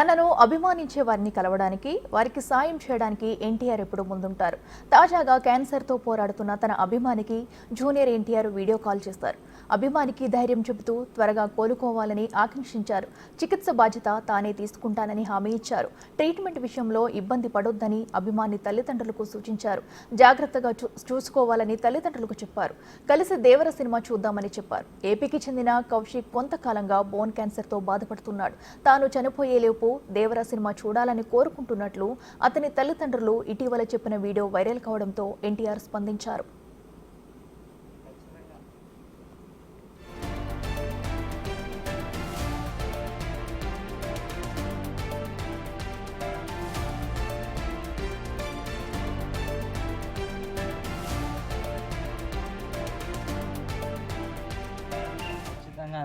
తనను అభిమానించే వారిని కలవడానికి వారికి సాయం చేయడానికి ఎన్టీఆర్ ఎప్పుడు ముందుంటారు. తాజాగా క్యాన్సర్తో పోరాడుతున్న తన అభిమానికి జూనియర్ ఎన్టీఆర్ వీడియో కాల్ చేస్తారు. అభిమానికి ధైర్యం చెబుతూ త్వరగా కోలుకోవాలని ఆకాంక్షించారు. చికిత్స బాధ్యత తానే తీసుకుంటానని హామీ ఇచ్చారు. ట్రీట్మెంట్ విషయంలో ఇబ్బంది పడొద్దని అభిమాని తల్లిదండ్రులకు సూచించారు. జాగ్రత్తగా చూ- చూసుకోవాలని తల్లిదండ్రులకు చెప్పారు. కలిసి దేవర సినిమా చూద్దామని చెప్పారు. ఏపీకి చెందిన కౌశిక్ కొంతకాలంగా బోన్ క్యాన్సర్తో బాధపడుతున్నాడు. తాను చనిపోయేలోపు దేవర సినిమా చూడాలని కోరుకుంటున్నట్లు అతని తల్లిదండ్రులు ఇటీవల చెప్పిన వీడియో వైరల్ కావడంతో ఎన్టీఆర్ స్పందించారు.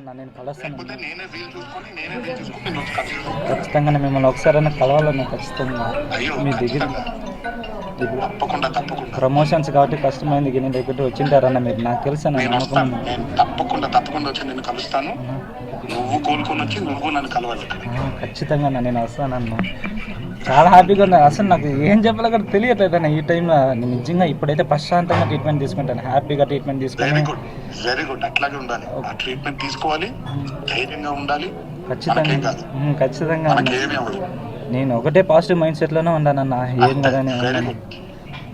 అన్న నేను కలుస్తాను ఖచ్చితంగా మిమ్మల్ని ఒకసారైనా కలవాలన్న ఖచ్చితంగా మీ దగ్గర. తప్పకుండా తప్పకుండా. ప్రమోషన్స్ కాబట్టి కష్టమైంది కానీ లేకపోతే వచ్చింటారన్న మీరు. నాకు తెలుసు తప్పకుండా తప్పకుండా వచ్చి నేను కలుస్తాను. నువ్వు కోలుకొని వచ్చి నువ్వు నన్ను కలవాలి ఖచ్చితంగా అన్న నేను వస్తానన్న చాలా హ్యాపీగా ఉన్నా. అసలు నాకు ఏం చెప్పాలో కూడా తెలియట్లేదు అన్న ఈ టైంలో. నిజంగా ఇప్పుడైతే ప్రశాంతంగా ట్రీట్మెంట్ తీసుకుంటాను. హ్యాపీగా ట్రీట్మెంట్ వెరీ తీసుకొని గుడ్ వెరీ గుడ్ అట్లాగే ఉండాలి. ఆ ట్రీట్మెంట్ తీసుకోవాలి. ధైర్యంగా ఉండాలి. ఖచ్చితంగా. ఖచ్చితంగా అన్న. నేను ఒకటే పాజిటివ్ మైండ్ సెట్లోనే ఉన్నానన్న ఏం కదని వెరీ గుడ్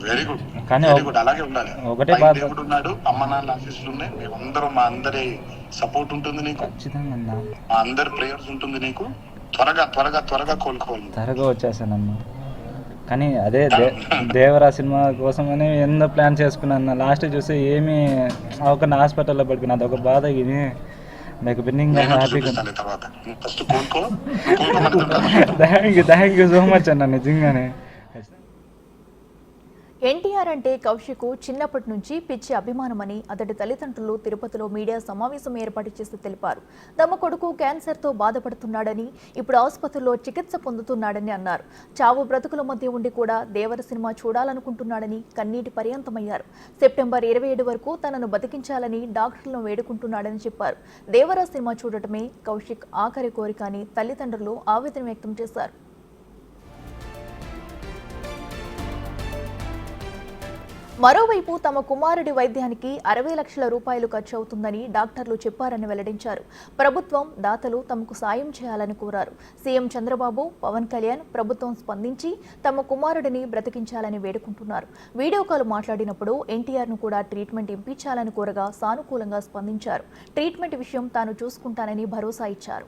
వెరీ గుడ్ కానీ వెరీ అలాగే ఉండాలి. ఒకటే బాధ ఉన్నాడు. అమ్మ నాన్న ఆశీస్సులు ఉన్నాయి. మేమందరం మా అందరి సపోర్ట్ ఉంటుంది నీకు? ఖచ్చితంగా అందరి ప్రేయర్స్ ఉంటుంది నీకు? త్వరగా త్వరగా త్వరగా కోలుకోవాలి. త్వరగా వచ్చేసానన్న. కానీ అదే దేవరా సినిమా కోసమని ఎన్నో ప్లాన్ చేసుకున్నాను లాస్ట్ చూసి ఏమీ ఒక హాస్పిటల్లో పడిపోయినా. అదొక బాధ ఇది. నాకు బిన్నింగ్ హ్యాపీగా. Thank you thank you so much అన్న నిజంగానే. ఎన్టీఆర్ అంటే కౌశిక్ చిన్నప్పటి నుంచి పిచ్చి అభిమానమని అతడి తల్లిదండ్రులు తిరుపతిలో మీడియా సమావేశం ఏర్పాటు చేసి తెలిపారు. తమ కొడుకు క్యాన్సర్తో బాధపడుతున్నాడని ఇప్పుడు ఆసుపత్రిలో చికిత్స పొందుతున్నాడని అన్నారు. చావు బ్రతుకుల మధ్య ఉండి కూడా దేవర సినిమా చూడాలనుకుంటున్నాడని కన్నీటి పర్యంతమయ్యారు. సెప్టెంబర్ ఇరవై ఏడు వరకు తనను బతికించాలని డాక్టర్లను వేడుకుంటున్నాడని చెప్పారు. దేవర సినిమా చూడటమే కౌశిక్ ఆఖరి కోరిక అని తల్లిదండ్రులు ఆవేదన వ్యక్తం చేశారు. మరోవైపు తమ కుమారుడి వైద్యానికి అరవై లక్షల రూపాయలు ఖర్చు అవుతుందని డాక్టర్లు చెప్పారని వెల్లడించారు. ప్రభుత్వం దాతలు తమకు సాయం చేయాలని కోరారు. సీఎం చంద్రబాబు పవన్ కళ్యాణ్ ప్రభుత్వం స్పందించి తమ కుమారుడిని బ్రతికించాలని వేడుకుంటున్నారు. వీడియో కాల్ మాట్లాడినప్పుడు ఎన్టీఆర్ను కూడా ట్రీట్మెంట్ ఇంపించాలని కోరగా సానుకూలంగా స్పందించారు. ట్రీట్మెంట్ విషయం తాను చూసుకుంటానని భరోసా ఇచ్చారు.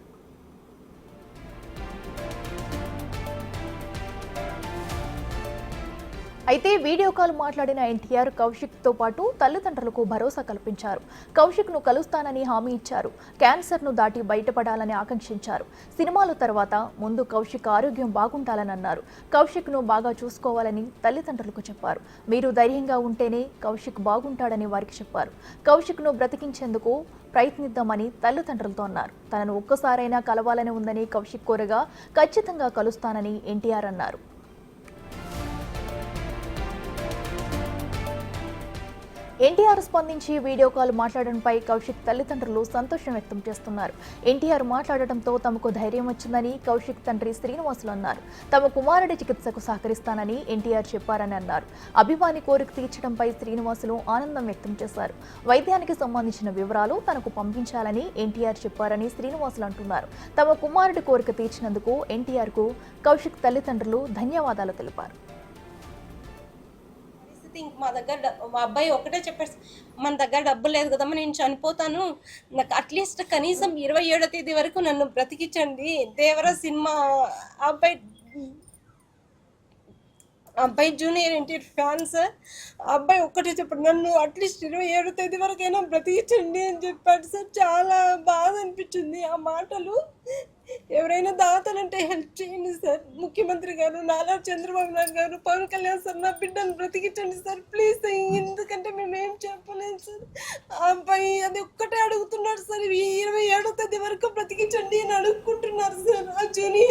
అయితే వీడియో కాల్ మాట్లాడిన ఎన్టీఆర్ కౌశిక్తో పాటు తల్లిదండ్రులకు భరోసా కల్పించారు. కౌశిక్ను కలుస్తానని హామీ ఇచ్చారు. క్యాన్సర్ను దాటి బయటపడాలని ఆకాంక్షించారు. సినిమాల తర్వాత ముందు కౌశిక్ ఆరోగ్యం బాగుండాలని అన్నారు. కౌశిక్ను బాగా చూసుకోవాలని తల్లిదండ్రులకు చెప్పారు. మీరు ధైర్యంగా ఉంటేనే కౌశిక్ బాగుంటాడని వారికి చెప్పారు. కౌశిక్ను బ్రతికించేందుకు ప్రయత్నిద్దామని తల్లిదండ్రులతో అన్నారు. తనను ఒక్కసారైనా కలవాలని ఉందని కౌశిక్ కోరగా ఖచ్చితంగా కలుస్తానని ఎన్టీఆర్ అన్నారు. ఎన్టీఆర్ స్పందించి వీడియో కాల్ మాట్లాడడంపై కౌశిక్ తల్లిదండ్రులు సంతోషం వ్యక్తం చేస్తున్నారు. ఎన్టీఆర్ మాట్లాడటంతో తమకు ధైర్యం వచ్చిందని కౌశిక్ తండ్రి శ్రీనివాసులు అన్నారు. తమ కుమారుడి చికిత్సకు సహకరిస్తానని ఎన్టీఆర్ చెప్పారని అన్నారు. అభిమాని కోరిక తీర్చడంపై శ్రీనివాసులు ఆనందం వ్యక్తం చేశారు. వైద్యానికి సంబంధించిన వివరాలు తనకు పంపించాలని ఎన్టీఆర్ చెప్పారని శ్రీనివాసులు అంటున్నారు. తమ కుమారుడి కోరిక తీర్చినందుకు ఎన్టీఆర్కు కౌశిక్ తల్లిదండ్రులు ధన్యవాదాలు తెలిపారు. ఇంక మా దగ్గర మా అబ్బాయి ఒకటే చెప్పాడు మన దగ్గర డబ్బు లేదు కదమ్మా నేను చనిపోతాను. నాకు అట్లీస్ట్ కనీసం ఇరవై ఏడో తేదీ వరకు నన్ను బ్రతికించండి. దేవర సినిమా. అబ్బాయి అబ్బాయి జూనియర్ ఎన్టీఆర్ ఫ్యాన్ సార్. అబ్బాయి ఒక్కటే చెప్పాడు నన్ను అట్లీస్ట్ ఇరవై ఏడో తేదీ వరకైనా బ్రతికించండి అని చెప్పాడు సార్. చాలా బాధ అనిపించింది ఆ మాటలు. ఎవరైనా దాతలంటే హెల్ప్ చేయండి సార్. ముఖ్యమంత్రి గారు నాలా చంద్రబాబు నాయుడు గారు పవన్ కళ్యాణ్ సార్ నా బిడ్డను బ్రతికించండి సార్. ప్లీజ్ ఎందుకంటే మేము ఏం చెప్పలేము సార్. అబ్బాయి అది ఒక్కటే అడుగుతున్నాడు సార్. ఇరవై ఏడో తేదీ వరకు బ్రతికించండి అని అడుగుకుంటున్నారు సార్. ఆ జూనియర్